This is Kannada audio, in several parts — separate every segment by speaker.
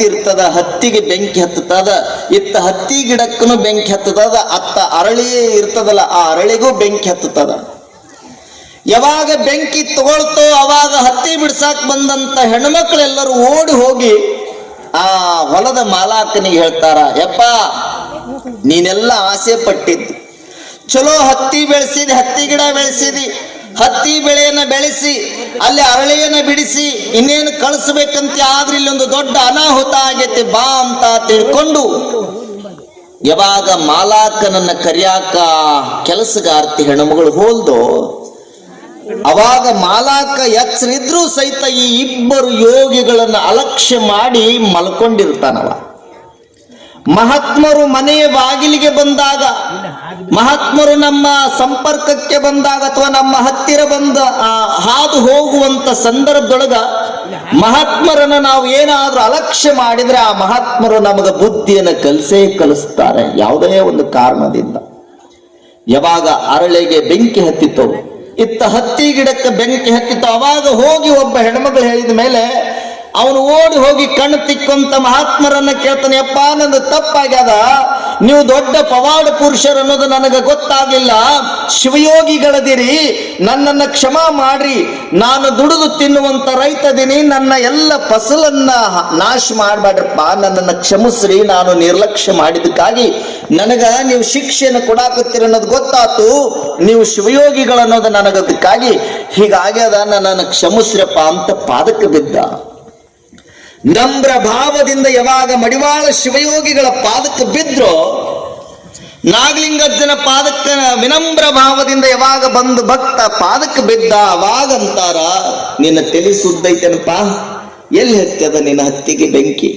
Speaker 1: ಹತ್ತಿ ಇರ್ತದ, ಹತ್ತಿಗೆ ಬೆಂಕಿ ಹತ್ತದ ಇತ್ತ ಹತ್ತಿ ಗಿಡಕ್ಕೂ ಬೆಂಕಿ ಹತ್ತದ ಅತ್ತ ಅರಳಿಯೇ ಇರ್ತದಲ್ಲ, ಆ ಅರಳಿಗೂ ಬೆಂಕಿ ಹತ್ತದ ಯಾವಾಗ ಬೆಂಕಿ ತಗೊಳ್ತೋ ಅವಾಗ ಹತ್ತಿ ಬಿಡ್ಸಾಕ್ ಬಂದಂತ ಹೆಣ್ಮಕ್ಳೆಲ್ಲರೂ ಓಡಿ ಹೋಗಿ ಆ ಹೊಲದ ಮಾಲಾಕನಿಗೆ ಹೇಳ್ತಾರ, ಯಪ್ಪ, ನೀನೆಲ್ಲ ಆಸೆ ಪಟ್ಟಿದ್ದು. ಚಲೋ ಹತ್ತಿ ಬೆಳೆಸಿದಿ, ಹತ್ತಿ ಗಿಡ ಬೆಳೆಸಿದಿ, ಹತ್ತಿ ಬೆಳೆಯನ್ನ ಬೆಳೆಸಿ ಅಲ್ಲಿ ಅರಳಿಯನ್ನ ಬಿಡಿಸಿ ಇನ್ನೇನು ಕಳಿಸ್ಬೇಕಂತ ಆದ್ರೆ ಇಲ್ಲಿ ಒಂದು ದೊಡ್ಡ ಅನಾಹುತ ಆಗೈತೆ ಬಾ ಅಂತ ತಿಳ್ಕೊಂಡು ಯಾವಾಗ ಮಾಲಾಕನನ್ನ ಕರಿಯಾಕ ಕೆಲಸಗಾರ್ತಿ ಹೆಣ್ಮಗಳು ಹೋಲ್ದೋ, ಅವಾಗ ಮಾಲಾಕ ಎಚ್ಚರಿದ್ರೂ ಸಹಿತ ಈ ಇಬ್ಬರು ಯೋಗಿಗಳನ್ನ ಅಲಕ್ಷ್ಯ ಮಾಡಿ ಮಲ್ಕೊಂಡಿರ್ತಾನವ. ಮಹಾತ್ಮರು ಮನೆಯ ಬಾಗಿಲಿಗೆ ಬಂದಾಗ, ಮಹಾತ್ಮರು ನಮ್ಮ ಸಂಪರ್ಕಕ್ಕೆ ಬಂದಾಗ ಅಥವಾ ನಮ್ಮ ಹತ್ತಿರ ಬಂದ ಹಾದು ಹೋಗುವಂತ ಸಂದರ್ಭದೊಳಗ ಮಹಾತ್ಮರನ್ನ ನಾವು ಏನಾದ್ರೂ ಅಲಕ್ಷ್ಯ ಮಾಡಿದ್ರೆ ಆ ಮಹಾತ್ಮರು ನಮಗ ಬುದ್ಧಿಯನ್ನು ಕಲಸೇ ಕಲಿಸ್ತಾರೆ. ಯಾವುದೇ ಒಂದು ಕಾರಣದಿಂದ. ಯಾವಾಗ ಅರಳೆಗೆ ಬೆಂಕಿ ಹತ್ತಿತ್ತು, ಇತ್ತ ಹತ್ತಿ ಗಿಡಕ್ಕೆ ಬೆಂಕಿ ಹತ್ತಿತ್ತು, ಅವಾಗ ಹೋಗಿ ಒಬ್ಬ ಹೆಣ್ಮಗಳು ಹೇಳಿದ ಮೇಲೆ ಅವನು ಓಡಿ ಹೋಗಿ ಕಣ್ಣು ತಿಕ್ಕಂತ ಮಹಾತ್ಮರನ್ನ ಕೇಳ್ತಾನೆ ಅಪ್ಪ ನಂದು ತಪ್ಪಾಗ್ಯದ. ನೀವು ದೊಡ್ಡ ಪವಾಡ ಪುರುಷರು ಅನ್ನೋದು ನನಗೆ ಗೊತ್ತಾಗಿಲ್ಲ. ಶಿವಯೋಗಿಗಳದಿರಿ. ನನ್ನನ್ನು ಕ್ಷಮಾ ಮಾಡ್ರಿ. ನಾನು ದುಡಿದು ತಿನ್ನುವಂತ ರೈತದಿನಿ. ನನ್ನ ಎಲ್ಲ ಫಸಲನ್ನ ನಾಶ ಮಾಡಬೇಡ್ರಪ್ಪ. ನನ್ನನ್ನು ಕ್ಷಮಿಸ್ರಿ. ನಾನು ನಿರ್ಲಕ್ಷ್ಯ ಮಾಡಿದಕ್ಕಾಗಿ ನನಗ ನೀವು ಶಿಕ್ಷೆಯನ್ನು ಕೊಡಾಕತ್ತೀರಿ ಅನ್ನೋದು ಗೊತ್ತಾತು. ನೀವು ಶಿವಯೋಗಿಗಳನ್ನೋದು ನನಗದಕ್ಕಾಗಿ ಹೀಗಾಗ್ಯದ. ನನ್ನನ್ನು ಕ್ಷಮಿಸ್ರಪ್ಪ ಅಂತ ಪಾದಕ್ಕೆ ಬಿದ್ದ. ನಮ್ರ ಭಾವದಿಂದ ಯಾವಾಗ ಮಡಿವಾಳ ಶಿವಯೋಗಿಗಳ ಪಾದಕ್ಕೆ ಬಿದ್ದರೋ ನಾಗಲಿಂಗಜ್ಜನ ಪಾದಕ್ಕೆ ವಿನಮ್ರ ಭಾವದಿಂದ ಯಾವಾಗ ಬಂದು ಭಕ್ತ ಪಾದಕ್ಕೆ ಬಿದ್ದ, ಅವಾಗಂತಾರ, ನಿನ್ನ ತಲೆ ಸುದ್ದೈತೇನಪ್ಪ? ಎಲ್ಲಿ ಹತ್ತಿದ ನಿನ್ನ ಹತ್ತಿಗೆ ಬೆಂಕಿ?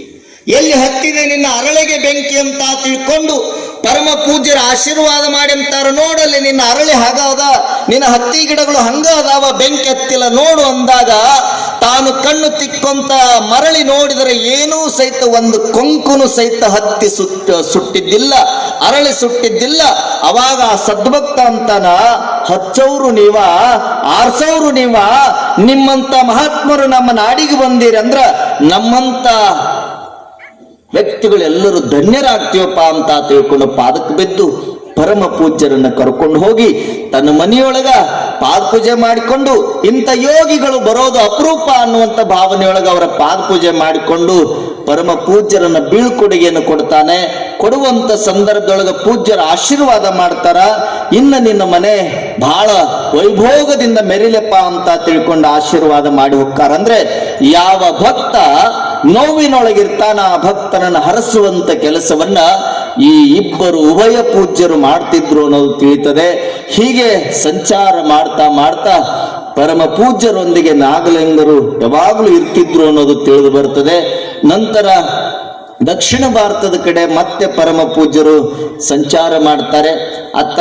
Speaker 1: ಎಲ್ಲಿ ಹತ್ತಿದೆ ನಿನ್ನ ಅರಳಿಗೆ ಬೆಂಕಿ ಅಂತ ತಿಳ್ಕೊಂಡು ಪರಮ ಪೂಜ್ಯರ ಆಶೀರ್ವಾದ ಮಾಡಿ ಅಂತಾರ ನೋಡಲ್ಲಿ ನಿನ್ನ ಅರಳಿ ಹಾಗಾದ, ನಿನ್ನ ಹತ್ತಿ ಗಿಡಗಳು ಹಂಗ ಅದಾವ ಬೆಂಕಿ ಹತ್ತಿಲ್ಲ ನೋಡು ಅಂದಾಗ ತಾನು ಕಣ್ಣು ತಿಕ್ಕೊಂತ ಮರಳಿ ನೋಡಿದರೆ ಏನೂ ಸಹಿತ ಒಂದು ಕೊಂಕುನು ಸಹಿತ ಹತ್ತಿ ಸುಟ್ಟ, ಸುಟ್ಟಿದ್ದಿಲ್ಲ, ಅರಳಿ ಸುಟ್ಟಿದ್ದಿಲ್ಲ. ಅವಾಗ ಆ ಸದ್ಭಕ್ತ ಅಂತಾನ, ಹಚ್ಚವ್ರು ನೀವ, ಆರ್ಸವ್ರು ನೀವ, ನಿಮ್ಮಂತ ಮಹಾತ್ಮರು ನಮ್ಮ ನಾಡಿಗೆ ಬಂದಿರಿ ಅಂದ್ರ ನಮ್ಮಂತ ವ್ಯಕ್ತಿಗಳೆಲ್ಲರೂ ಧನ್ಯರಾಗ್ತೀವಪ್ಪ ಅಂತ ತಿಳ್ಕೊಂಡು ಪಾದಕ್ಕೆ ಬಿದ್ದು ಪರಮ ಪೂಜ್ಯರನ್ನ ಕರ್ಕೊಂಡು ಹೋಗಿ ತನ್ನ ಮನೆಯೊಳಗ ಪಾದ ಪೂಜೆ ಮಾಡಿಕೊಂಡು ಇಂಥ ಯೋಗಿಗಳು ಬರೋದು ಅಪರೂಪ ಅನ್ನುವಂಥ ಭಾವನೆಯೊಳಗ ಅವರ ಪಾದ ಪೂಜೆ ಮಾಡಿಕೊಂಡು ಪರಮ ಪೂಜ್ಯರನ್ನ ಬೀಳ್ಕೊಡುಗೆಯನ್ನು ಕೊಡ್ತಾನೆ. ಕೊಡುವಂತ ಸಂದರ್ಭದೊಳಗ ಪೂಜ್ಯರ ಆಶೀರ್ವಾದ ಮಾಡ್ತಾರ. ಇನ್ನ ನಿನ್ನ ಮನೆ ಬಹಳ ವೈಭೋಗದಿಂದ ಮೆರಿಲೆಪ್ಪ ಅಂತ ತಿಳ್ಕೊಂಡು ಆಶೀರ್ವಾದ ಮಾಡಿ ಹೋಗ್ತಾರಂದ್ರೆ ಯಾವ ಭಕ್ತ ನೋವಿನೊಳಗಿರ್ತಾನ ಆ ಭಕ್ತನನ್ನು ಹರಸುವಂತ ಕೆಲಸವನ್ನ ಈ ಇಬ್ಬರು ಉಭಯ ಪೂಜ್ಯರು ಮಾಡ್ತಿದ್ರು ಅನ್ನೋದು ತಿಳಿತದೆ. ಹೀಗೆ ಸಂಚಾರ ಮಾಡ್ತಾ ಮಾಡ್ತಾ ಪರಮ ಪೂಜ್ಯರೊಂದಿಗೆ ನಾಗಲಿಂಗರು ಯಾವಾಗಲೂ ಇರ್ತಿದ್ರು ಅನ್ನೋದು ತಿಳಿದು ಬರ್ತದೆ. ನಂತರ ದಕ್ಷಿಣ ಭಾರತದ ಕಡೆ ಮತ್ತೆ ಪರಮ ಪೂಜ್ಯರು ಸಂಚಾರ ಮಾಡ್ತಾರೆ. ಅತ್ತ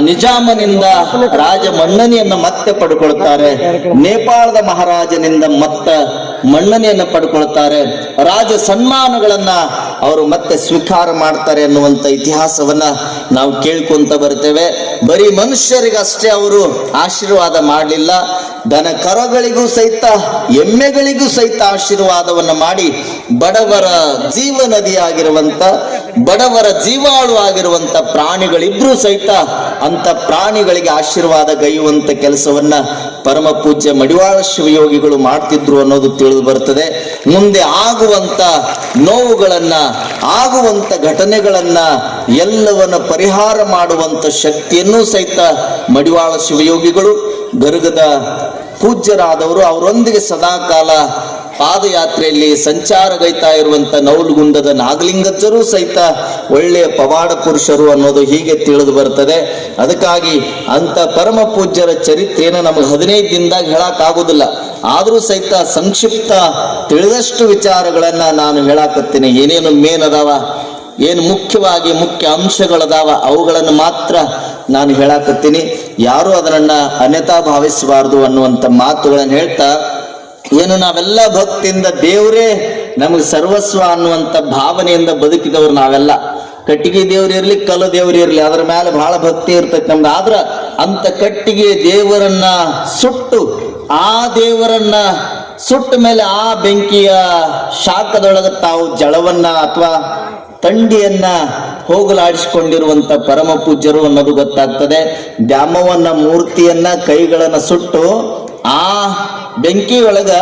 Speaker 1: ನಿಜಾಮನಿಂದ ರಾಜ ಮನ್ನಣೆಯನ್ನು ಮತ್ತೆ ಪಡ್ಕೊಳ್ತಾರೆ. ನೇಪಾಳದ ಮಹಾರಾಜನಿಂದ ಮತ್ತ ಮನ್ನಣೆಯನ್ನು ಪಡ್ಕೊಳ್ತಾರೆ. ರಾಜ ಸನ್ಮಾನಗಳನ್ನ ಅವರು ಮತ್ತೆ ಸ್ವೀಕಾರ ಮಾಡ್ತಾರೆ ಅನ್ನುವಂತ ಇತಿಹಾಸವನ್ನ ನಾವು ಕೇಳ್ಕೊಂತ ಬರ್ತೇವೆ. ಬರೀ ಮನುಷ್ಯರಿಗಷ್ಟೇ ಅವರು ಆಶೀರ್ವಾದ ಮಾಡಲಿಲ್ಲ. ದನ ಕರಗಳಿಗೂ ಸಹಿತ, ಎಮ್ಮೆಗಳಿಗೂ ಸಹಿತ ಆಶೀರ್ವಾದವನ್ನ ಮಾಡಿ ಬಡವರ ಜೀವ ನದಿಯಾಗಿರುವಂತ ಬಡವರ ಜೀವಾಳು ಆಗಿರುವಂತ ಪ್ರಾಣಿಗಳಿಬ್ರು ಸಹಿತ ಅಂತ ಪ್ರಾಣಿಗಳಿಗೆ ಆಶೀರ್ವಾದ ಗೈಯುವಂತ ಕೆಲಸವನ್ನ ಪರಮ ಪೂಜ್ಯ ಮಡಿವಾಳ ಶಿವಯೋಗಿಗಳು ಮಾಡ್ತಿದ್ರು ಅನ್ನೋದು ತಿಳಿದು ಬರ್ತದೆ. ಮುಂದೆ ಆಗುವಂತ ನೋವುಗಳನ್ನ, ಆಗುವಂತ ಘಟನೆಗಳನ್ನ ಎಲ್ಲವನ್ನ ಪರಿಹಾರ ಮಾಡುವಂತ ಶಕ್ತಿಯನ್ನು ಸಹಿತ ಮಡಿವಾಳ ಶಿವಯೋಗಿಗಳು ಗರುಗದ ಪೂಜ್ಯರಾದವರು, ಅವರೊಂದಿಗೆ ಸದಾಕಾಲ ಪಾದಯಾತ್ರೆಯಲ್ಲಿ ಸಂಚಾರಗೈತಾ ಇರುವಂತ ನೌಲುಗುಂದದ ನಾಗಲಿಂಗಜ್ಜರು ಸಹಿತ ಒಳ್ಳೆಯ ಪವಾಡ ಪುರುಷರು ಅನ್ನೋದು ಹೀಗೆ ತಿಳಿದು ಬರ್ತದೆ. ಅದಕ್ಕಾಗಿ ಅಂತ ಪರಮ ಪೂಜ್ಯರ ಚರಿತ್ರೆಯನ್ನು ನಮ್ಗೆ ಹದಿನೈದು ದಿನದಾಗ ಹೇಳಕ್ಕಾಗೋದಿಲ್ಲ ಆದರೂ ಸಹಿತ ಸಂಕ್ಷಿಪ್ತ ತಿಳಿದಷ್ಟು ವಿಚಾರಗಳನ್ನ ನಾನು ಹೇಳಾಕತ್ತೀನಿ. ಏನೇನು ಮೇನ್ ಅದಾವ, ಏನು ಮುಖ್ಯವಾಗಿ ಮುಖ್ಯ ಅಂಶಗಳದಾವ ಅವುಗಳನ್ನು ಮಾತ್ರ ನಾನು ಹೇಳಾಕತ್ತೀನಿ. ಯಾರು ಅದನ್ನ ಅನ್ಯತಾ ಭಾವಿಸಬಾರದು ಅನ್ನುವಂಥ ಮಾತುಗಳನ್ನು ಹೇಳ್ತಾ ಏನು ನಾವೆಲ್ಲ ಭಕ್ತಿಯಿಂದ ದೇವರೇ ನಮಗೆ ಸರ್ವಸ್ವ ಅನ್ನುವಂಥ ಭಾವನೆಯಿಂದ ಬದುಕಿದವರು ನಾವೆಲ್ಲ. ಕಟ್ಟಿಗೆ ದೇವ್ರು ಇರ್ಲಿ, ಕಲ್ಲು ದೇವ್ರು ಇರ್ಲಿ, ಅದ್ರ ಮೇಲೆ ಬಹಳ ಭಕ್ತಿ ಇರ್ತೈತಿ ನಮ್ದು ಆದ್ರ ಅಂತ ಕಟ್ಟಿಗೆ ದೇವರನ್ನ ಸುಟ್ಟು, ಆ ದೇವರನ್ನ ಸುಟ್ಟ ಮೇಲೆ ಆ ಬೆಂಕಿಯ ಶಾಖದೊಳಗೆ ತಾವು ಜಳವನ್ನ ಅಥವಾ ತಂಡಿಯನ್ನ ಹೋಗಲಾಡಿಸಿಕೊಂಡಿರುವಂತ ಪರಮ ಪೂಜ್ಯರು ಅನ್ನೋದು ಗೊತ್ತಾಗ್ತದೆ. ದ್ಯಾಮವನ್ನ ಮೂರ್ತಿಯನ್ನ ಕೈಗಳನ್ನ ಸುಟ್ಟು ಆ ಬೆಂಕಿ ಒಳಗ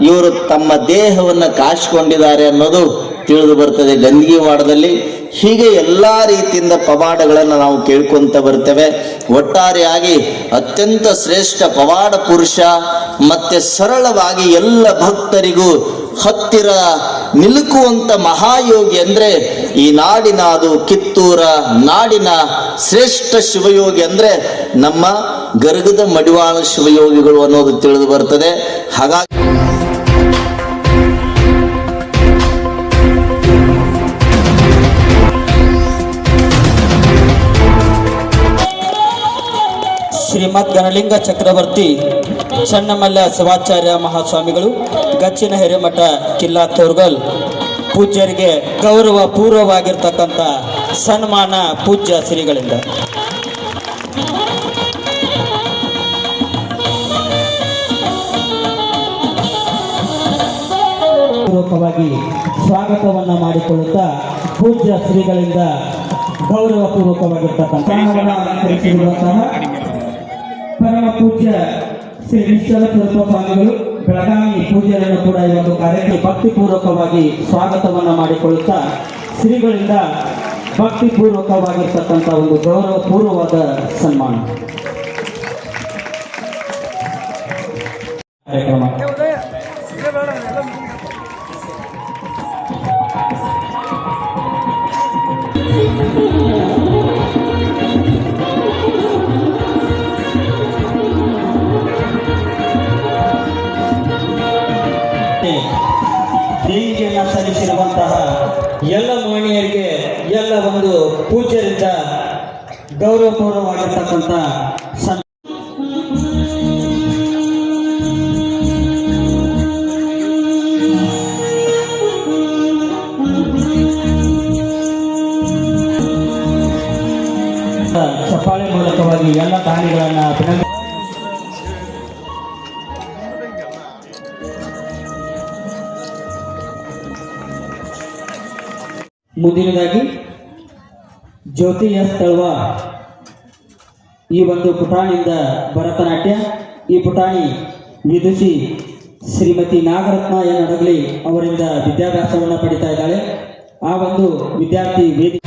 Speaker 1: ಇವರು ತಮ್ಮ ದೇಹವನ್ನ ಕಾಶ್ಕೊಂಡಿದ್ದಾರೆ ಅನ್ನೋದು ತಿಳಿದು ಬರ್ತದೆ ಗಂದಗಿ ವಾಡದಲ್ಲಿ ಹೀಗೆ ಎಲ್ಲಾ ರೀತಿಯಿಂದ ಪವಾಡಗಳನ್ನು ನಾವು ಕೇಳ್ಕೊಂತ ಬರ್ತೇವೆ. ಒಟ್ಟಾರೆಯಾಗಿ ಅತ್ಯಂತ ಶ್ರೇಷ್ಠ ಪವಾಡ ಪುರುಷ ಮತ್ತೆ ಸರಳವಾಗಿ ಎಲ್ಲ ಭಕ್ತರಿಗೂ ಹತ್ತಿರ ನಿಲುಕುವಂತ ಮಹಾಯೋಗಿ ಅಂದ್ರೆ ಈ ನಾಡಿನ ಅದು ಕಿತ್ತೂರ ನಾಡಿನ ಶ್ರೇಷ್ಠ ಶಿವಯೋಗಿ ಅಂದ್ರೆ ನಮ್ಮ ಗರ್ಗದ ಮಡಿವಾಳ ಶಿವಯೋಗಿಗಳು ಅನ್ನೋದು ತಿಳಿದು ಬರ್ತದೆ. ಹಾಗಾಗಿ
Speaker 2: ಶ್ರೀಮದ್ ಗಣಲಿಂಗ ಚಕ್ರವರ್ತಿ ಚನ್ನಮಲ್ಲ ಶಿವಾಚಾರ್ಯ ಮಹಾಸ್ವಾಮಿಗಳು ಗಚ್ಚಿನ ಹಿರೇಮಠ ಕಿಲ್ಲಾ ತೋರ್ಗಲ್ ಪೂಜ್ಯರಿಗೆ ಗೌರವ ಪೂರ್ವವಾಗಿರ್ತಕ್ಕಂಥ ಸನ್ಮಾನ ಪೂಜ್ಯ ಶ್ರೀಗಳಿಂದ. ಪೂರ್ವಕವಾಗಿ ಸ್ವಾಗತವನ್ನ ಮಾಡಿಕೊಳ್ಳುತ್ತಾ ಪೂಜ್ಯ ಶ್ರೀಗಳಿಂದ ಗೌರವ ಪೂರ್ವಕವಾಗಿರ್ತಕ್ಕಂಥ ಅಲಂಕರಿಸಿರುವಂತಹ ಪರಮ ಪೂಜ್ಯ ಶ್ರೀ ನಿಶ್ಚಲ ಸ್ವರೂಪ ಸ್ವಾಮಿಗಳು ಬೆಳಗಾವಿ ಪೂಜ್ಯರನ್ನು ಕೂಡ ಈ ಒಂದು ಕಾರ್ಯಕ್ಕೆ ಭಕ್ತಿಪೂರ್ವಕವಾಗಿ ಸ್ವಾಗತವನ್ನ ಮಾಡಿಕೊಳ್ಳುತ್ತಾ ಶ್ರೀಗಳಿಂದ ಭಕ್ತಿಪೂರ್ವಕವಾಗಿರ್ತಕ್ಕಂಥ ಒಂದು ಗೌರವ ಪೂರ್ವವಾದ ಸನ್ಮಾನ. ಕಾರ್ಯಕ್ರಮ. ಗೌರವಪೂರ್ವವಾಗಿರ್ತಕ್ಕಂಥ ಚಪ್ಪಾಳೆ ಮೂಲಕವಾಗಿ ಎಲ್ಲ ದಾನಿಗಳನ್ನು ಅಭಿನಂದ ಮುಂದಿನದಾಗಿ ಜ್ಯೋತಿ ಎಸ್ ತಳುವ ಈ ಒಂದು ಪುಟಾಣಿಯಿಂದ ಭರತನಾಟ್ಯ, ಈ ಪುಟಾಣಿ ವಿದುಷಿ ಶ್ರೀಮತಿ ನಾಗರತ್ನ ಎನ್ ಅವರಿಂದ ವಿದ್ಯಾಭ್ಯಾಸವನ್ನು ಪಡಿತಾ ಇದ್ದಾಳೆ. ಆ ಒಂದು ವಿದ್ಯಾರ್ಥಿ ವೇದಿ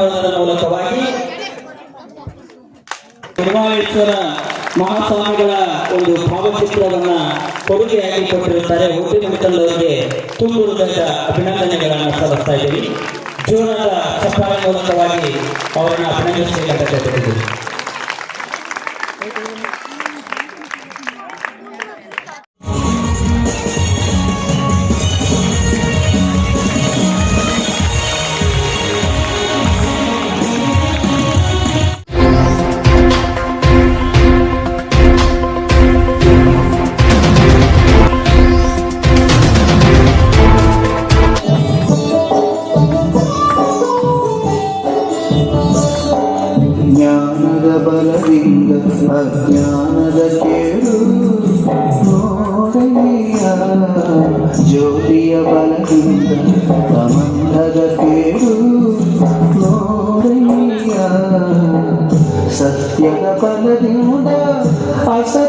Speaker 2: ಮಾಡೋದರ ಮೂಲಕವಾಗಿ ನಿರ್ಮಾಳೇಶ್ವರ ಮಹಾಸ್ವಾಮಿಗಳ ಒಂದು ಭಾವಚಿತ್ರವನ್ನ ಕೊಡುಗೆಯಾಗಿ ಕೊಟ್ಟಿರುತ್ತಾರೆ. ಹುಟ್ಟಿನಿಮಿತ್ತಲ್ಲವರಿಗೆ ತುಂಬು ಹೃದಯದ ಅಭಿನಂದನೆಗಳನ್ನು ಸಲ್ಲಿಸ್ತಾ ಇದ್ದೀವಿ. ಜೀವನದ ಚಪ್ಪಾಳೆ ಮೂಲಕವಾಗಿ ಅವರನ್ನು ಅಭಿನಂದಿಸಬೇಕಂತ ಕೇಳ್ತಿದ್ದೀವಿ
Speaker 3: ಜ್ಞಾನದ ಬಲದಿಂದ ಅಜ್ಞಾನದ ಕೇಳು ನೋಡಯ್ಯ ಜ್ಯೋತಿಯ ಬಲದಿಂದ ಪ್ರಬಂಧದ ಕೇಳು ನೋಡಯ್ಯ ಸತ್ಯದ ಬಲದಿಂದ ಅಸತ್ಯದ